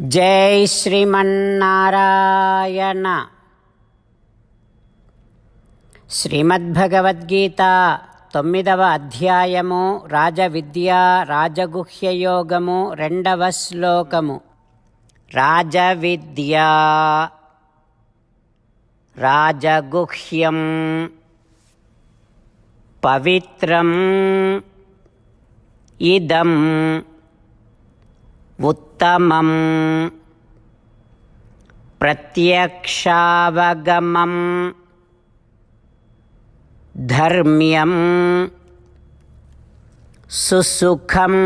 జై శ్రీమన్నారాయణ. శ్రీమద్భగవద్గీత తొమ్మిదవ అధ్యాయము రాజవిద్య రాజగుహ్యయోగము రెండవ శ్లోకము. రాజవిద్య రాజగుహ్యం పవిత్రం ఇదం ఉత్తమం ప్రత్యక్షావగమం ధర్మ్యం సుసుఖం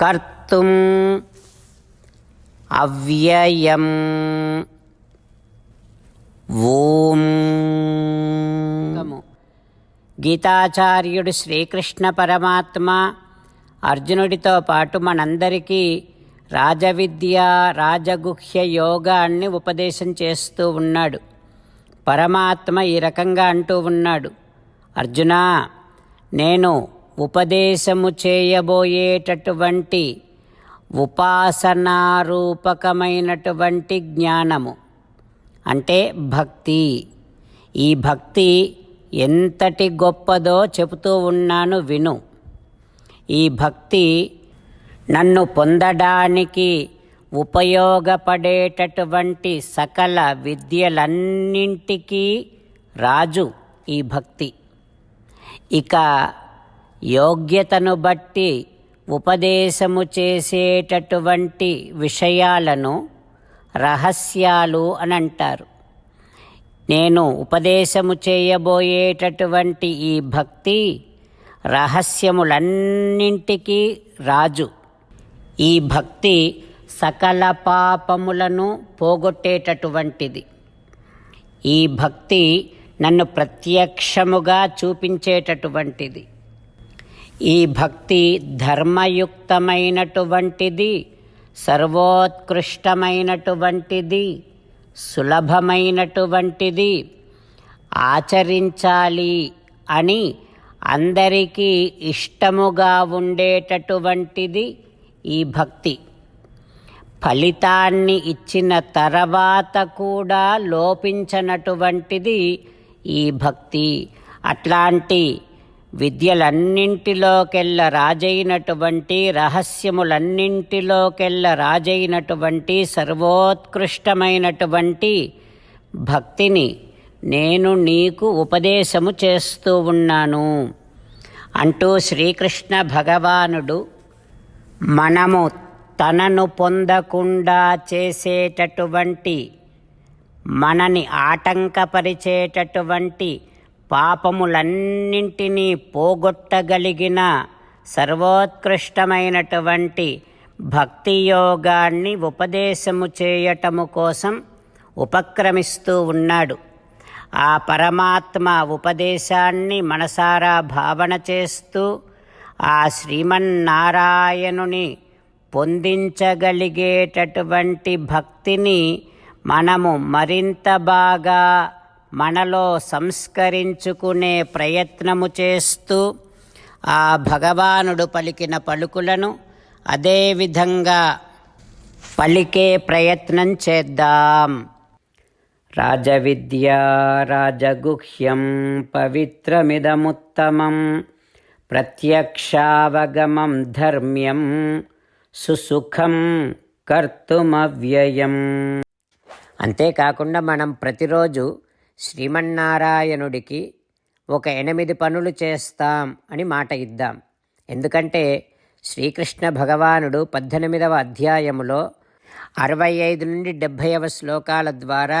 కర్తుం అవ్యయం ఓం గీతాచార్యుడు శ్రీకృష్ణ పరమాత్మ అర్జునుడితో పాటు మనందరికీ రాజవిద్య రాజగుహ్య యోగాన్ని ఉపదేశం చేస్తూ ఉన్నాడు. పరమాత్మ ఈ రకంగా అంటూ ఉన్నాడు. అర్జునా నేను ఉపదేశము చేయబోయేటటువంటి ఉపాసనారూపకమైనటువంటి జ్ఞానము. అంటే భక్తి. ఈ భక్తి ఎంతటి గొప్పదో చెబుతూ ఉన్నాను విను. ఈ భక్తి నన్ను పొందడానికి ఉపయోగపడేటటువంటి సకల విద్యలన్నింటికీ రాజు ఈ భక్తి. ఇక యోగ్యతను బట్టి ఉపదేశము చేసేటటువంటి విషయాలను రహస్యాలు అని అంటారు నేను ఉపదేశము చేయబోయేటటువంటి ఈ భక్తి రహస్యములన్నింటికీ రాజు. ఈ భక్తి సకల పాపములను పోగొట్టేటటువంటిది. ఈ భక్తి నన్ను ప్రత్యక్షముగా చూపించేటటువంటిది. ఈ భక్తి ధర్మయుక్తమైనటువంటిది సర్వోత్కృష్టమైనటువంటిది సులభమైనటువంటిది ఆచరించాలి అని అందరికీ ఇష్టముగా ఉండేటటువంటిది ఈ భక్తి. ఫలితాన్ని ఇచ్చిన తర్వాత కూడా లోపించనటువంటిది ఈ భక్తి. అట్లాంటి విద్యలన్నింటిలోకెల్ల రాజైనటువంటి రహస్యములన్నింటిలోకెల్ల రాజైనటువంటి సర్వోత్కృష్టమైనటువంటి భక్తిని నేను నీకు ఉపదేశము చేస్తూ ఉన్నాను. అంటూ శ్రీకృష్ణ భగవానుడు మనము తనను పొందకుండా చేసేటటువంటి మనని ఆటంకపరిచేటటువంటి పాపములన్నింటినీ పోగొట్టగలిగిన సర్వోత్కృష్టమైనటువంటి భక్తి యోగాన్ని ఉపదేశము చేయటము కోసం ఉపక్రమిస్తూ ఉన్నాడు. ఆ పరమాత్మ ఉపదేశాన్ని మనసారా భావన చేస్తూ ఆ శ్రీమన్నారాయణుని పొందించగలిగేటటువంటి భక్తిని మనము మరింత బాగా మనలో సంస్కరించుకునే ప్రయత్నము చేస్తూ ఆ భగవానుడు పలికిన పలుకులను అదేవిధంగా పలికే ప్రయత్నం చేద్దాం. రాజవిద్యా రాజగుహ్యం పవిత్రమిదముత్తమం ప్రత్యక్షావగమం ధర్మ్యం సుసుఖం కర్తుమవ్యయం. అంతేకాకుండా మనం ప్రతిరోజు శ్రీమన్నారాయణుడికి ఒక ఎనిమిది పనులు చేస్తాం అని మాట ఇద్దాం. ఎందుకంటే శ్రీకృష్ణ భగవానుడు పద్దెనిమిదవ అధ్యాయములో అరవై ఐదు నుండి డెబ్భైవ శ్లోకాల ద్వారా